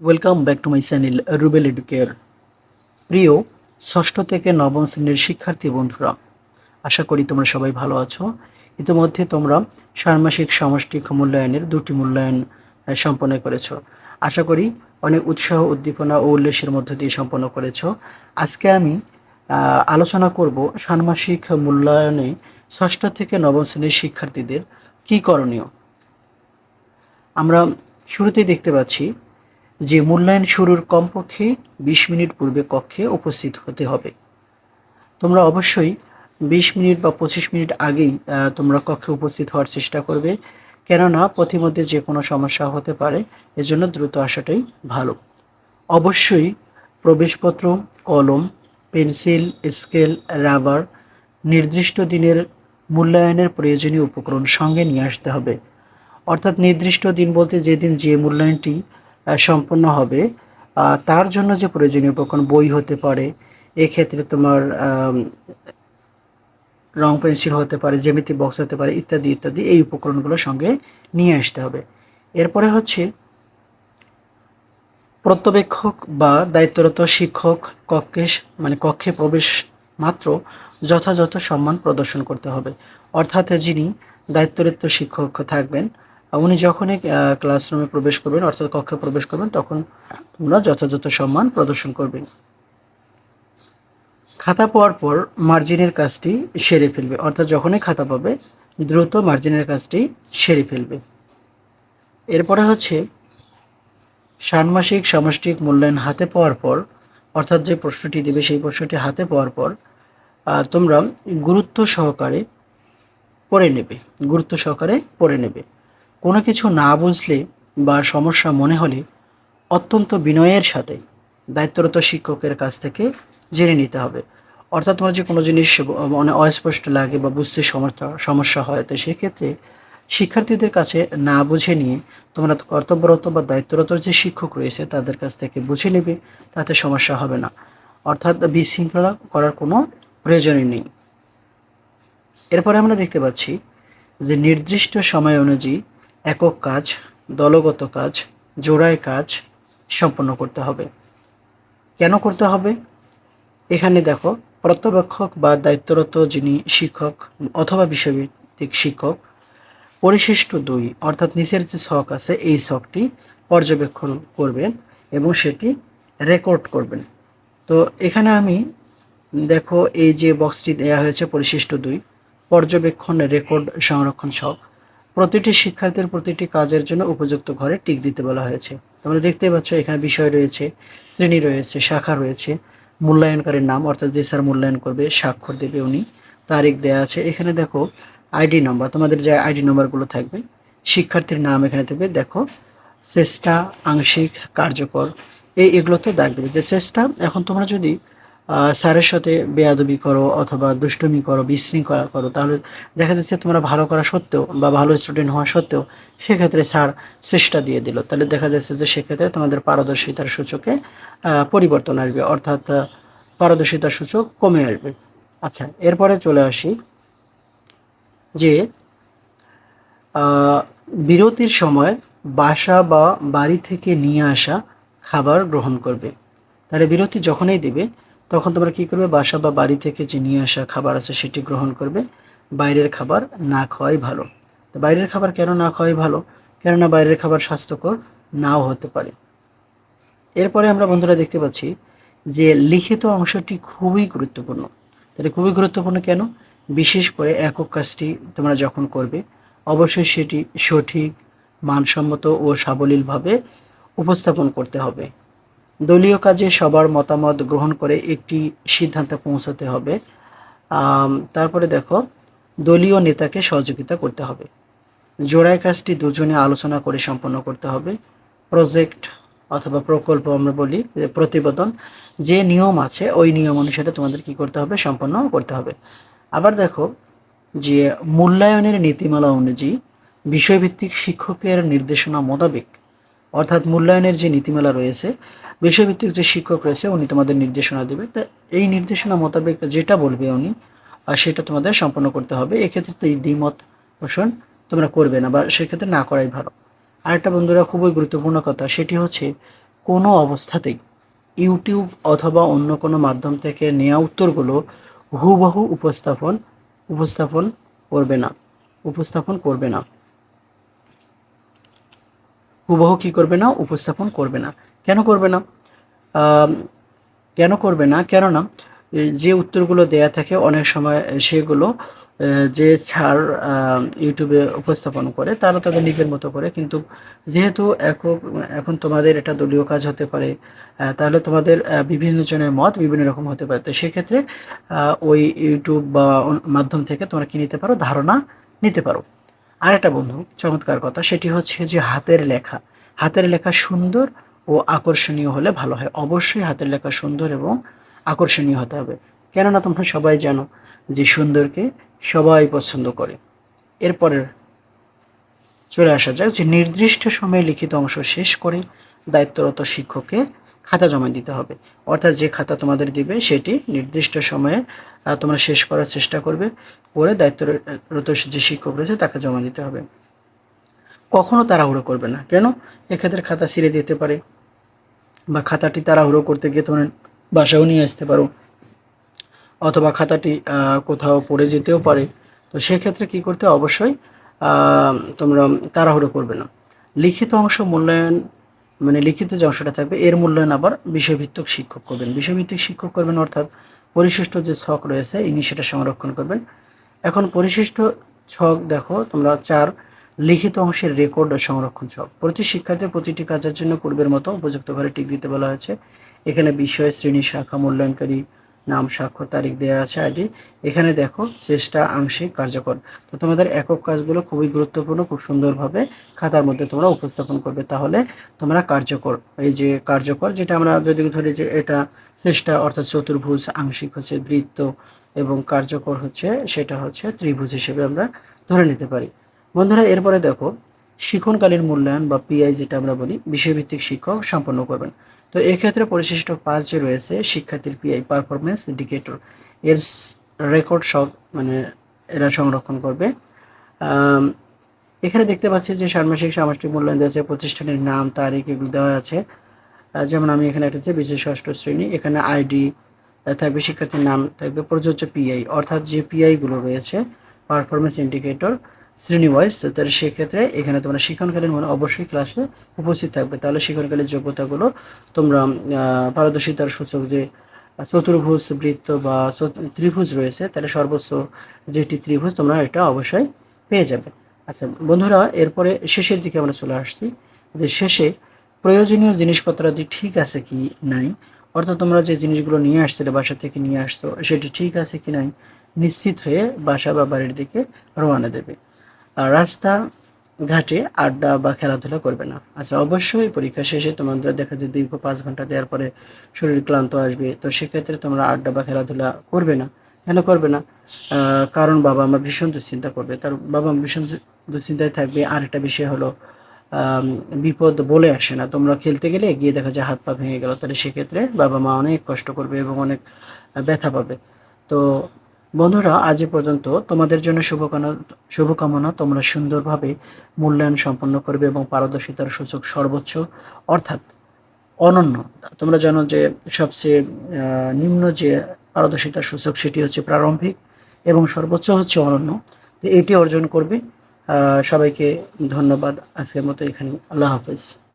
Welcome back to my channel Rubel Educare প্রিয়, ষষ্ঠ থেকে নবম শ্রেণির শিক্ষার্থী বন্ধুরা, আশা করি তোমরা সবাই ভালো আছো। ইতিমধ্যে তোমরা ষান্মাসিক সামষ্টিক মূল্যায়নের দুটি মূল্যায়ন সম্পন্ন করেছ। আশা করি অনেক উৎসাহ, উদ্দীপনা ও উল্লাসের মধ্য দিয়ে সম্পন্ন করেছ। আজকে আমি আলোচনা করব ষান্মাসিক মূল্যায়নে ষষ্ঠ থেকে নবম শ্রেণির শিক্ষার্থীদের কী করণীয়। আমরা শুরুতেই দেখতে পাচ্ছি যে মূল্যায়ন শুরুর কমপক্ষে বিশ মিনিট পূর্বে কক্ষে উপস্থিত হতে হবে। তোমরা অবশ্যই বিশ মিনিট বা পঁচিশ মিনিট আগেই তোমরা কক্ষে উপস্থিত হওয়ার চেষ্টা করবে। কেননা, পথিমধ্যে যে কোনো সমস্যা হতে পারে, এজন্য দ্রুত আসাটাই ভালো। অবশ্যই প্রবেশপত্র, কলম, পেন্সিল, স্কেল, রাবার, নির্দিষ্ট দিনের মূল্যায়নের প্রয়োজনীয় উপকরণ সঙ্গে নিয়ে আসতে হবে। অর্থাৎ নির্দিষ্ট দিন বলতে যেদিন যে মূল্যায়নটি সম্পন্ন হবে। তার জন্য যে প্রয়োজনীয় উপকরণ, বই হতে পারে, এক্ষেত্রে তোমার রং পেন্সিল হতে পারে, জ্যামিতি বক্স হতে পারে, ইত্যাদি ইত্যাদি এই উপকরণগুলো সঙ্গে নিয়ে আসতে হবে। এরপরে হচ্ছে প্রত্যবেক্ষক বা দায়িত্বরত শিক্ষক কক্ষে মানে কক্ষে প্রবেশ মাত্র যথাযথ সম্মান প্রদর্শন করতে হবে। অর্থাৎ যিনি দায়িত্বরত শিক্ষক থাকবেন উনি যখনই ক্লাসরুমে প্রবেশ করবেন, অর্থাৎ কক্ষে প্রবেশ করবেন, তখন তোমরা যথাযথ সম্মান প্রদর্শন করবেন খাতা পাওয়ার পর মার্জিনের কাজটি সেরে ফেলবে। অর্থাৎ যখনই খাতা পাবে, দ্রুত মার্জিনের কাজটি সেরে ফেলবে। এরপরে হচ্ছে, ষান্মাসিক সামষ্টিক মূল্যায়ন হাতে পাওয়ার পর, অর্থাৎ যে প্রশ্নটি দেবে সেই প্রশ্নটি হাতে পাওয়ার পর তোমরা গুরুত্ব সহকারে পড়ে নেবে। গুরুত্ব সহকারে পড়ে নেবে। কোনো কিছু না বুঝলে বা সমস্যা মনে হলে অত্যন্ত বিনয়ের সাথে দায়িত্বরত শিক্ষকের কাছ থেকে জেনে নিতে হবে। অর্থাৎ তোমার যে কোনো জিনিস মানে অস্পষ্ট লাগে বা বুঝতে সমস্যা সমস্যা হয়, তো সেক্ষেত্রে শিক্ষার্থীদের কাছে না বুঝে নিয়ে তোমরা কর্তব্যরত বা দায়িত্বরত যে শিক্ষক রয়েছে তাদের কাছ থেকে বুঝে নেবে, তাতে সমস্যা হবে না। অর্থাৎ বিশৃঙ্খলা করার কোনো প্রয়োজনই নেই। এরপরে আমরা দেখতে পাচ্ছি যে নির্দিষ্ট সময় অনুযায়ী একক কাজ, দলগত কাজ জোড়ায় কাজ সম্পন্ন করতে হবে। কেন করতে হবে? এখানে দেখো, প্রত্যবেক্ষক বা দায়িত্বরত যিনি শিক্ষক অথবা বিষয়ভিত্তিক শিক্ষক, পরিশিষ্ট দুই, অর্থাৎ নিচের যে শখ আছে, এই শখটি পর্যবেক্ষণ করবেন এবং সেটি রেকর্ড করবেন। তো এখানে আমি দেখো, এই যে বক্সটি দেওয়া হয়েছে, পরিশিষ্ট দুই, পর্যবেক্ষণ, রেকর্ড, সংরক্ষণ ছক। প্রতিটি শিক্ষার্থীর প্রতিটি কাজের জন্য উপযুক্ত ঘরে টিক দিতে বলা হয়েছে। তোমরা দেখতেই পাচ্ছ, এখানে বিষয় রয়েছে, শ্রেণি রয়েছে, শাখা রয়েছে, মূল্যায়নকারীর নাম, অর্থাৎ যে স্যার মূল্যায়ন করবে, স্বাক্ষর দেবে উনি, তারিখ দেয়া আছে। এখানে দেখো, আইডি নম্বর, তোমাদের যে আইডি নাম্বারগুলো থাকবে, শিক্ষার্থীর নাম এখানে থাকবে, দেখো, চেষ্টা আংশিক কার্যকর, এই এগুলো তো দাগ দেবে। যে চেষ্টা, এখন তোমরা যদি স্যারের সাথে বেয়াদবি করো অথবা দুষ্টুমি করো, বিশৃঙ্খলা করো, তাহলে দেখা যাচ্ছে তোমরা ভালো করা সত্ত্বেও বা ভালো স্টুডেন্ট হওয়া সত্ত্বেও সেক্ষেত্রে স্যার চেষ্টা দিয়ে দিল। তাহলে দেখা যাচ্ছে যে সেক্ষেত্রে তোমাদের পারদর্শিতার সূচকে পরিবর্তন আসবে, অর্থাৎ পারদর্শিতার সূচক কমে আসবে। আচ্ছা এরপরে চলে আসি যে বিরতির সময় বাসা বা বাড়ি থেকে নিয়ে আসা খাবার গ্রহণ করবে। তাহলে বিরতি যখনই দেবে তখন তোমরা কী করবে? বাসা বা বাড়ি থেকে যে নিয়ে আসা খাবার আছে সেটি গ্রহণ করবে। বাইরের খাবার না খাওয়াই ভালো। তো বাইরের খাবার কেন না খাওয়াই ভালো? কেননা বাইরের খাবার স্বাস্থ্যকর নাও হতে পারে। এরপরে আমরা বন্ধুরা দেখতে পাচ্ছি যে লিখিত অংশটি খুবই গুরুত্বপূর্ণ। তাহলে খুবই গুরুত্বপূর্ণ কেন? বিশেষ করে একক কাজটি তোমরা যখন করবে, অবশ্যই সেটি সঠিক, মানসম্মত ও সাবলীলভাবে উপস্থাপন করতে হবে। দলীয় কাজে সবার মতামত গ্রহণ করে একটি সিদ্ধান্তে পৌঁছাতে হবে। তারপরে দেখো, দলীয় নেতাকে সহযোগিতা করতে হবে। জোড়ায় কাজটি দুজনে আলোচনা করে সম্পন্ন করতে হবে। প্রজেক্ট অথবা প্রকল্প আমরা বলি যে প্রতিবেদন, যে নিয়ম আছে ওই নিয়ম অনুসারে তোমাদের কি করতে হবে, সম্পন্ন করতে হবে। আবার দেখো, যে মূল্যায়নের নীতিমালা অনুযায়ী বিষয়ভিত্তিক শিক্ষকের নির্দেশনা মোতাবেক অর্থাৎ মূল্যায়নের যে নীতিমালা রয়েছে, বিষয়ভিত্তিক যে শিক্ষক রয়েছে, উনি তোমাদের নির্দেশনা দেবে। তা এই নির্দেশনা মোতাবেক যেটা বলবে উনি সেটা তোমাদের সম্পন্ন করতে হবে। এক্ষেত্রে তো এই দ্বিমত পোষণ তোমরা করবে না বা সেক্ষেত্রে না করাই ভালো। আরেকটা বন্ধুরা, খুবই গুরুত্বপূর্ণ কথা, সেটি হচ্ছে কোনো অবস্থাতেই ইউটিউব অথবা অন্য কোনো মাধ্যম থেকে নেওয়া উত্তরগুলো হুবহু উপস্থাপন উপস্থাপন করবে না, উপস্থাপন করবে না। হুবহু কি করবে না, উপস্থাপন করবে না। কেন করবে না? কেন করবে না? কেননা যে উত্তরগুলো দেয়া থাকে অনেক সময় সেগুলো যে ছাড় ইউটিউবে উপস্থাপন করে, তারা তাদের নিজের মতো করে। কিন্তু যেহেতু এখন এখন তোমাদের এটা দলীয় কাজ হতে পারে তাহলে তোমাদের বিভিন্ন জনের মত বিভিন্ন রকম হতে পারে। তো সেক্ষেত্রে ওই ইউটিউব বা মাধ্যম থেকে তোমরা কি নিতে পারো? ধারণা নিতে পারো। আরেকটা বন্ধু, চমৎকার কথা, সেটি হচ্ছে যে হাতের লেখা। হাতের লেখা সুন্দর ও আকর্ষণীয় হলে ভালো হয়। অবশ্যই হাতের লেখা সুন্দর এবং আকর্ষণীয় হতে হবে। কেননা তোমরা সবাই জানো যে সুন্দরকে সবাই পছন্দ করে। এরপরের চলে আসা যাক যে নির্দিষ্ট সময়ে লিখিত অংশ শেষ করে দায়িত্বরত শিক্ষককে খাতা জমা দিতে হবে। অর্থাৎ যে খাতা তোমাদের দিবে সেটি নির্দিষ্ট সময়ে তোমরা শেষ করার চেষ্টা করবে, করে দায়িত্বরত যে শিক্ষক রয়েছে তাকে জমা দিতে হবে। কখনো তাড়াহুড়ো করবে না। কেন? এক্ষেত্রে খাতা ছিঁড়ে যেতে পারে বা খাতাটি তাড়াহুড়ো করতে গিয়ে তোমরা বাসাও নিয়ে আসতে পারো অথবা খাতাটি কোথাও পড়ে যেতেও পারে। তো সেক্ষেত্রে কি করতে অবশ্যই তোমরা তাড়াহুড়ো করবে না। লিখিত অংশ মূল্যায়ন মানে লিখিত যে অংশটা থাকবে, এর মূল্যায়ন আবার বিষয়ভিত্তিক শিক্ষক করবেন। বিষয়ভিত্তিক শিক্ষক করবেন অর্থাৎ পরিশিষ্ট যে ছক রয়েছে, ইনি সেটা সংরক্ষণ করবেন। এখন পরিশিষ্ট ছক দেখো, তোমরা চার লিখিত অংশের রেকর্ড সংরক্ষণ ছক। প্রতি শিক্ষার্থীর প্রতিটি কাজের জন্য পূর্বের মতো উপযুক্তভাবে টিক দিতে বলা হয়েছে। এখানে বিষয়, শ্রেণি, শাখা, মূল্যায়নকারী নাম স্বাক্ষর তারিখ দেওয়া আছে আইডি। এখানে দেখো, চেষ্টা, আংশিক, কার্যকর। তো তোমাদের একক কাজগুলো খুবই গুরুত্বপূর্ণ, খুব সুন্দরভাবে খাতার মধ্যে তোমরা উপস্থাপন করবে। তাহলে তোমরা কার্যকর, এই যে কার্যকর, যেটা আমরা যদি ধরি যে এটা চেষ্টা, অর্থাৎ চতুর্ভুজ, আংশিক হচ্ছে বৃত্ত এবং কার্যকর হচ্ছে, সেটা হচ্ছে ত্রিভুজ হিসেবে আমরা ধরে নিতে পারি। বন্ধুরা, এরপরে দেখো শিক্ষণকালীন মূল্যায়ন বা পিআই যেটা আমরা বলি, বিষয়ভিত্তিক শিক্ষক সম্পন্ন করবেন। তো এক্ষেত্রে পরিশিষ্ট পাঁচ যে রয়েছে, শিক্ষার্থীর পিআই পারফরমেন্স ইন্ডিকেটর এর রেকর্ড সব মানে এরা সংরক্ষণ করবে। এখানে দেখতে পাচ্ছি যে ষান্মাসিক সামষ্টিক মূল্যায়ন দেওয়া আছে, প্রতিষ্ঠানের নাম, তারিখ এগুলো দেওয়া আছে। যেমন আমি এখানে একটা বিশেষ ষষ্ঠ শ্রেণি, এখানে আইডি থাকবে শিক্ষার্থীর নাম, থাকবে প্রযোজ্য পিআই অর্থাৎ যে পিআই গুলো রয়েছে পারফরমেন্স ইন্ডিকেটর শ্রেণি ওয়াইজ তাহলে সেক্ষেত্রে এখানে তোমরা শিক্ষণকালীন মানে অবশ্যই ক্লাসে উপস্থিত থাকবে। তাহলে শিক্ষণকালীন যোগ্যতাগুলো তোমরা পারদর্শিতার সূচক যে চতুর্ভুজ বৃত্ত বা ত্রিভুজ রয়েছে, তাহলে সর্বোচ্চ যেটি ত্রিভুজ তোমরা এটা অবশ্যই পেয়ে যাবে। আচ্ছা বন্ধুরা, এরপরে শেষের দিকে আমরা চলে আসছি, যে শেষে প্রয়োজনীয় জিনিসপত্রাদি ঠিক আছে কি নাই? অর্থাৎ তোমরা যে জিনিসগুলো নিয়ে আসছিলে, বাসা থেকে নিয়ে আসছো, সেটি ঠিক আছে কি নাই? নিশ্চিত হয়ে বাসা বা বাড়ির দিকে রওনা দেবে। রাস্তা ঘাটে আড্ডা বা খেলাধুলা করবে না। আচ্ছা অবশ্যই পরীক্ষা শেষে তোমাদের দেখা যায় দীর্ঘ পাঁচ ঘণ্টা দেওয়ার পরে শরীর ক্লান্ত আসবে। তো সেক্ষেত্রে তোমরা আড্ডা বা খেলাধুলা করবে না। কেন করবে না? কারণ বাবা মা ভীষণ দুশ্চিন্তা করবে। তার বাবা ভীষণ দুশ্চিন্তায় থাকবে। আর একটা বিষয় হলো বিপদ বলে আসে না। তোমরা খেলতে গেলে গিয়ে দেখা যায় হাত পা ভেঙে গেল। তাহলে সেক্ষেত্রে বাবা মা অনেক কষ্ট করবে এবং অনেক ব্যথা পাবে। তো বন্ধুরা, আজ পর্যন্ত তোমাদের জন্য শুভকামনা শুভকামনা তোমরা সুন্দরভাবে মূল্যায়ন সম্পন্ন করবে এবং পারদর্শিতার সূচক সর্বোচ্চ, অর্থাৎ অনন্য। তোমরা জানো যে সবচেয়ে নিম্ন যে পারদর্শিতার সূচক সেটি হচ্ছে প্রারম্ভিক এবং সর্বোচ্চ হচ্ছে অনন্য। এটি অর্জন করবে। সবাইকে ধন্যবাদ। আজকের মতো এখানে আল্লাহ হাফেজ।